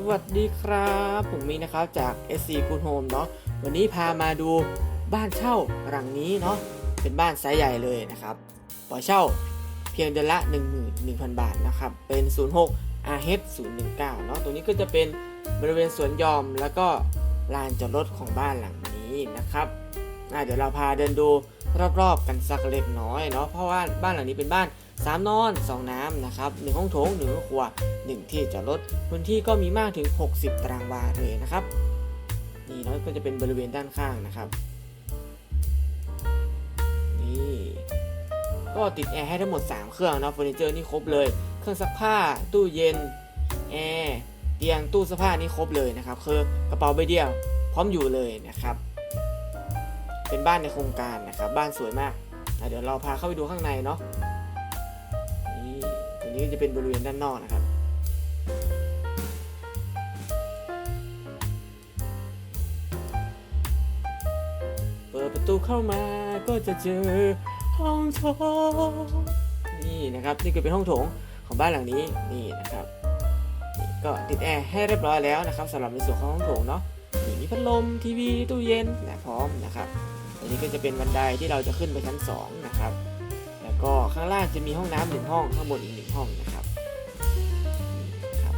สวัสดีครับ ผมมีนะครับจาก SC Good Home เนาะวันนี้พามาดูบ้านเช่าหลังนี้เนาะเป็นบ้านไซส์ใหญ่เลยนะครับปล่อยเช่าเพียงเดือนละ 11,000 บาทนะครับ เป็น 06 RH 019เนาะตรงนี้ก็จะเป็นบริเวณสวนหยอมแล้วก็ลานจอดรถของบ้านหลังนี้นะครับ อะเดี๋ยวเราพาเดินดูรอบๆกันสักเล็กน้อยเนาะเพราะว่าบ้านหลังนี้เป็นบ้าน 3 นอน 2 น้ำนะครับ1ห้องโถง1ห้องครัว 1 ที่จอดรถพื้นที่ก็มีมากถึง 60 ตารางวาเลยนะครับนี่เนาะก็จะเป็นบริเวณด้านข้างนะครับนี่ก็ติดแอร์ให้ทั้งหมด 3 เครื่องเนาะเฟอร์นิเจอร์นี่ครบเลย เครื่องซักผ้า ตู้เย็นแอร์เตียงตู้เสื้อผ้านี่ครบเลยนะครับคือกระเป๋าใบเดียวพร้อมอยู่เลยนะครับ เป็นบ้านในโครงการนะครับ บ้านสวยมากอะเดี๋ยวเราพาเข้าไปดูข้างในเนาะ นี่ตรงนี้ก็จะเป็นบริเวณด้านนอกนะครับ เปิดประตูเข้ามาก็จะเจอห้องโถง นี่นะครับนี่คือเป็นห้องโถงของบ้านหลังนี้ นี่นะครับ ก็ติดแอร์ให้เรียบร้อยแล้วนะครับสำหรับในส่วนของห้องโถงเนาะ พัดลมทีวีตู้เย็นและพร้อมนะครับอันนี้ก็จะเป็นบันไดที่เราจะขึ้นไปชั้นสองนะครับแล้วก็ข้างล่างจะมีห้องน้ำหนึ่งห้องข้างบนอีกหนึ่งห้องนะครับนี่ครับ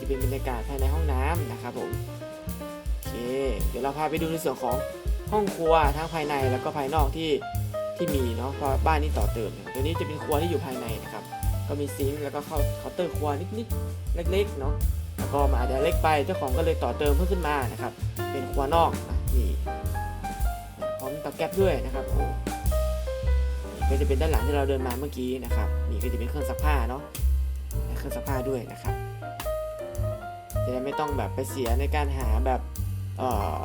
จะเป็นบรรยากาศภายในห้องน้ำนะครับผมโอเค เดี๋ยวเราพาไปดูในส่วนของห้องครัวทั้งภายในแล้วก็ภายนอกที่ที่มีเนาะเพราะบ้านนี้ต่อเติมตัวนี้จะเป็นครัวที่อยู่ภายในนะครับ ก็มีซิงค์แล้วก็เคาเคาน์เตอร์ครัวนิดๆเล็กๆเนาะแล้วก็มาอาจจะเล็กไปเจ้าของก็เลยต่อเติมเพิ่มขึ้นมานะครับ เป็นครัวนอกนะนี่พร้อมเตาแก๊สด้วยนะครับโอ้ก็จะเป็นด้านหลังที่เราเดินมาเมื่อกี้นะครับ นี่ก็จะเป็นเครื่องซักผ้าเนาะเครื่องซักผ้าด้วยนะครับจะได้ไม่ต้องแบบไปเสียในการหาแบบเอ่อ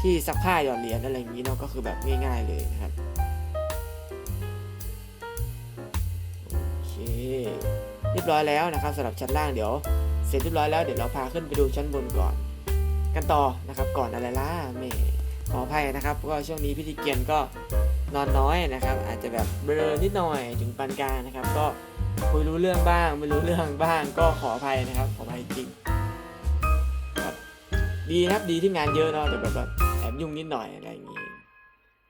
ที่ซักผ้าหยอดเหรียญอะไรอย่างนี้เนาะก็คือแบบง่ายๆเลยนะครับ รียบร้อยแล้วนะครับสำหรับชั้นล่างเดี๋ยว เสร็จเรียบร้อยแล้วเดี๋ยวเราพาขึ้นไปดูชั้นบนก่อน กันต่อนะครับก่อนอะไรล่ะแม่ขออภัยนะครับเพราะช่วงนี้พิธีเกียนก็นอนน้อยนะครับ อาจจะแบบเบลอนิดหน่อยถึงปานกลางนะครับ ก็คุยรู้เรื่องบ้างไม่รู้เรื่องบ้างก็ขออภัยนะครับขออภัยจริงครับดีครับดีที่งานเยอะเนาะแต่แบบแบบแอบยุ่งนิดหน่อยอะไรอย่างงี้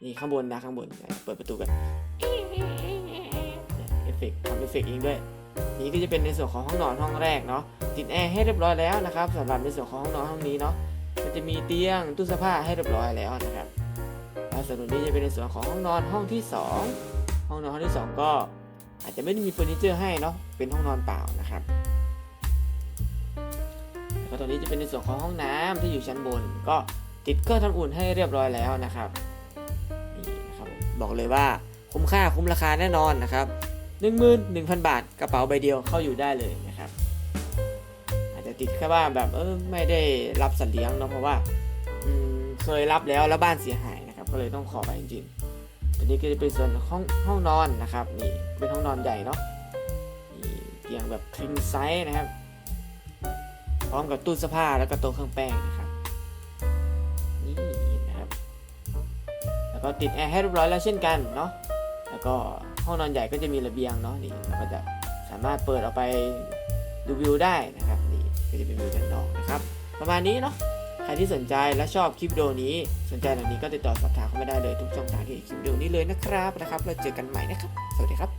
นี่ข้างบนนะข้างบนเปิดประตูกันเอฟเฟกต์ทำเอฟเฟกต์เองด้วย นี่ก็จะเป็นในส่วนของห้องนอนห้องแรกเนาะติดแอร์ให้เรียบร้อยแล้วนะครับสำหรับในส่วนของห้องนอนห้องนี้เนาะก็จะมีเตียงตู้เสื้อผ้าให้เรียบร้อยแล้วนะครับแล้วส่วนนี้จะเป็นในส่วนของห้องนอนห้องที่ 2 ห้องนอนห้องที่ 2 ก็อาจจะไม่ได้มีเฟอร์นิเจอร์ให้เนาะเป็นห้องนอนเปล่านะครับแล้วก็ตรงนี้จะเป็นในส่วนของห้องน้ำที่อยู่ชั้นบน ก็ติดเครื่องทำอุ่นให้เรียบร้อยแล้วนะครับนี่นะครับบอกเลยว่าคุ้มค่าคุ้มราคาแน่นอนนะครับ 11,000 บาทกระเป๋าใบเดียวเข้าอยู่ได้เลยนะครับ อาจจะติดแค่ว่าแบบเออไม่ได้รับสัตว์เลี้ยงเนาะเพราะว่าเคยรับแล้วแล้วบ้านเสียหายนะครับ ก็เลยต้องขอไปจริงๆตัวนี้ก็จะเป็นส่วนห้องห้องนอนนะครับนี่เป็นห้องนอนใหญ่เนาะนี่เตียงแบบคลินไซส์นะครับ พร้อมกับตู้เสื้อผ้าแล้วก็โต๊ะเครื่องแป้งนะครับนี่นะครับ แล้วก็ติดแอร์ให้เรียบร้อยแล้วเช่นกันเนาะแล้วก็ ห้องนอนใหญ่ก็จะมีระเบียงเนาะนี่เราก็จะสามารถเปิดออกไปดูวิวได้นะครับนี่ก็จะเป็นวิวด้านนอกนะครับ ประมาณนี้เนาะใครที่สนใจและชอบคลิปวิดีโอนี้ สนใจหลังนี้ก็ติดต่อสอบถามเข้ามาได้เลยทุกช่องทางที่คลิปวิดีโอนี้เลยนะครับนะครับเราเจอกันใหม่นะครับ สวัสดีครับ